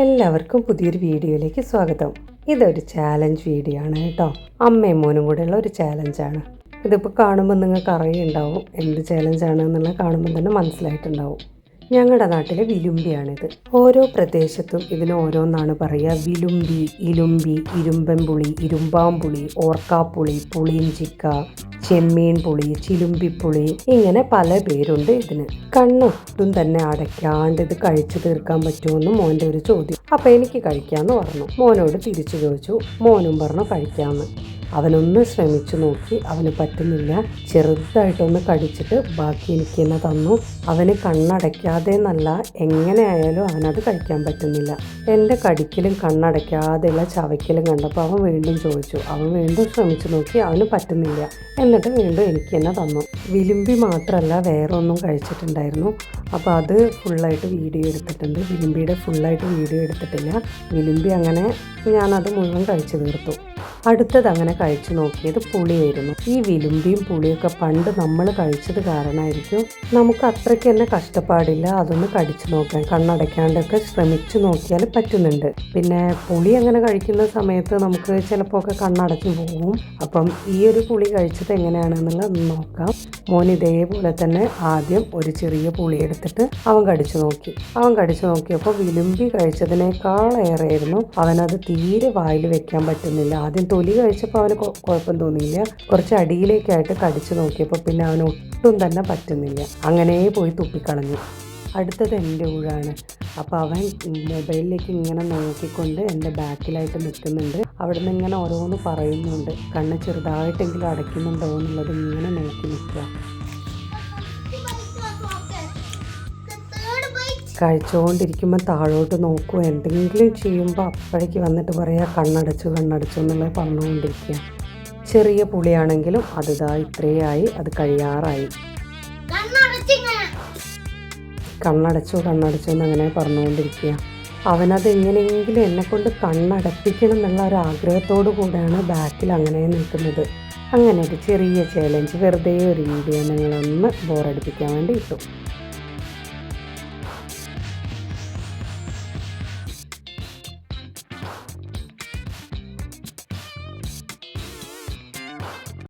എല്ലാവർക്കും പുതിയൊരു വീഡിയോയിലേക്ക് സ്വാഗതം. ഇതൊരു ചാലഞ്ച് വീഡിയോ ആണ് കേട്ടോ. അമ്മയും മോനും കൂടെയുള്ള ഒരു ചാലഞ്ചാണ് ഇതിപ്പോൾ കാണുമ്പോൾ നിങ്ങൾക്ക് അറിയുണ്ടാവും എന്ത് ചാലഞ്ചാണ് എന്നുള്ളത് കാണുമ്പോൾ തന്നെ മനസ്സിലായിട്ടുണ്ടാവും. ഞങ്ങളുടെ നാട്ടിലെ വിലുമ്പിയാണിത്. ഓരോ പ്രദേശത്തും ഇതിന് ഓരോന്നാണ് പറയുക. വിലുമ്പി ഇലുമ്പി ഇരുമ്പൻപുളി ഇരുമ്പാമ്പുളി ഓർക്കാപ്പുളി പുളിയിഞ്ചിക്ക ചെമ്മീൻ പുളി ചിലുമ്പിപ്പുളി ഇങ്ങനെ പല പേരുണ്ട് ഇതിന്. കണ്ണൊട്ടും തന്നെ അടയ്ക്കാണ്ട് ഇത് കഴിച്ചു തീർക്കാൻ പറ്റുമെന്ന് മോന്റെ ഒരു ചോദ്യം. അപ്പം എനിക്ക് കഴിക്കാമെന്ന് പറഞ്ഞു. മോനോട് തിരിച്ചു ചോദിച്ചു. മോനും പറഞ്ഞു കഴിക്കാമെന്ന് അവനൊന്ന് ശ്രമിച്ചു നോക്കി. അവന് പറ്റുന്നില്ല. ചെറുതായിട്ടൊന്ന് കടിച്ചിട്ട് ബാക്കി എനിക്ക് തന്നെ തന്നു? അവന് കണ്ണടയ്ക്കാതെ എന്നല്ല എങ്ങനെയായാലും അവനത് കഴിക്കാൻ പറ്റുന്നില്ല. എന്റെ കടിക്കലും കണ്ണടയ്ക്കാതെയുള്ള ചവയ്ക്കലും കണ്ടപ്പോൾ അവൻ വീണ്ടും ചോദിച്ചു. അവൻ വീണ്ടും ശ്രമിച്ചു നോക്കി അവന് പറ്റുന്നില്ല. എന്നിട്ട് വീണ്ടും എനിക്ക് തന്നെ തന്നു? വിലുമ്പി മാത്രമല്ല വേറെ ഒന്നും കഴിച്ചിട്ടുണ്ടായിരുന്നു. അപ്പോൾ അത് ഫുള്ളായിട്ട് വീഡിയോ എടുത്തിട്ടുണ്ട്. വിലുമ്പിയുടെ ഫുള്ളായിട്ട് വീഡിയോ എടുത്തിട്ടില്ല. വിലുമ്പി അങ്ങനെ ഞാനത് മുഴുവൻ കഴിച്ചു തീർത്തു. അടുത്തത് അങ്ങനെ കഴിച്ചു നോക്കിയത് പുളിയായിരുന്നു. ഈ വിലുമ്പിയും പുളിയൊക്കെ പണ്ട് നമ്മൾ കഴിച്ചത് കാരണമായിരിക്കും നമുക്ക് അത്രയ്ക്ക് തന്നെ കഷ്ടപ്പാടില്ല. അതൊന്ന് കടിച്ചു നോക്കാൻ കണ്ണടയ്ക്കാണ്ടൊക്കെ ശ്രമിച്ചു നോക്കിയാൽ പറ്റുന്നുണ്ട്. പിന്നെ പുളി അങ്ങനെ കഴിക്കുന്ന സമയത്ത് നമുക്ക് ചിലപ്പോൾ ഒക്കെ കണ്ണടച്ചു പോകും അപ്പം ഈ ഒരു പുളി കഴിച്ചത് എങ്ങനെയാണെന്നുള്ളത് നോക്കാം. മോൻ ഇതേപോലെ തന്നെ ആദ്യം ഒരു ചെറിയ പുളി എടുത്തിട്ട് അവൻ കടിച്ചു നോക്കി. അവൻ കടിച്ചു നോക്കിയപ്പോൾ വിലുമ്പി കഴിച്ചതിനേക്കാളേറെയായിരുന്നു അവനത് തീരെ വായിൽ വെക്കാൻ പറ്റുന്നില്ല. ആദ്യം തൊലി കഴിച്ചപ്പോൾ അവന് കുഴപ്പം തോന്നിയില്ല. കുറച്ച് അടിയിലേക്കായിട്ട് കടിച്ചു നോക്കിയപ്പോൾ പിന്നെ അവന് ഒട്ടും തന്നെ പറ്റുന്നില്ല. അങ്ങനെ പോയി തുപ്പിക്കളഞ്ഞു. അടുത്തത് എന്റെ ഊഴാണ്. അപ്പോൾ അവൻ മൊബൈലിലേക്ക് ഇങ്ങനെ നോക്കിക്കൊണ്ട് എന്റെ ബാക്കിലായിട്ട് നിൽക്കുന്നുണ്ട്. അവിടെ നിന്ന് ഇങ്ങനെ ഓരോന്ന് പറയുന്നുണ്ട്. കണ്ണ് ചെറുതായിട്ടെങ്കിലും അടയ്ക്കുന്നുണ്ടോ എന്നുള്ളത് ഇങ്ങനെ നോക്കി നിൽക്കുക. കഴിച്ചുകൊണ്ടിരിക്കുമ്പോൾ താഴോട്ട് നോക്കുക എന്തെങ്കിലും ചെയ്യുമ്പോൾ അപ്പോഴേക്ക് വന്നിട്ട് പറയുക കണ്ണടച്ചു കണ്ണടച്ചു എന്നുള്ളത് പറഞ്ഞുകൊണ്ടിരിക്കുക. ചെറിയ പുളിയാണെങ്കിലും അതിതാ ഇത്രയായി അത് കഴിയാറായി. കണ്ണടച്ചു കണ്ണടച്ചു എന്നങ്ങനെ പറഞ്ഞുകൊണ്ടിരിക്കുക. അവനത് എങ്ങനെയെങ്കിലും എന്നെ കൊണ്ട് കണ്ണടപ്പിക്കണം എന്നുള്ള ഒരു ആഗ്രഹത്തോടു കൂടെയാണ് ബാക്കിൽ അങ്ങനെ നിൽക്കുന്നത്. അങ്ങനെ ഒരു ചെറിയ ചാലഞ്ച് വെറുതെ ഒരു വീഡിയോ നിങ്ങളൊന്ന് ബോറടിപ്പിക്കാൻ വേണ്ടി ഇട്ടു.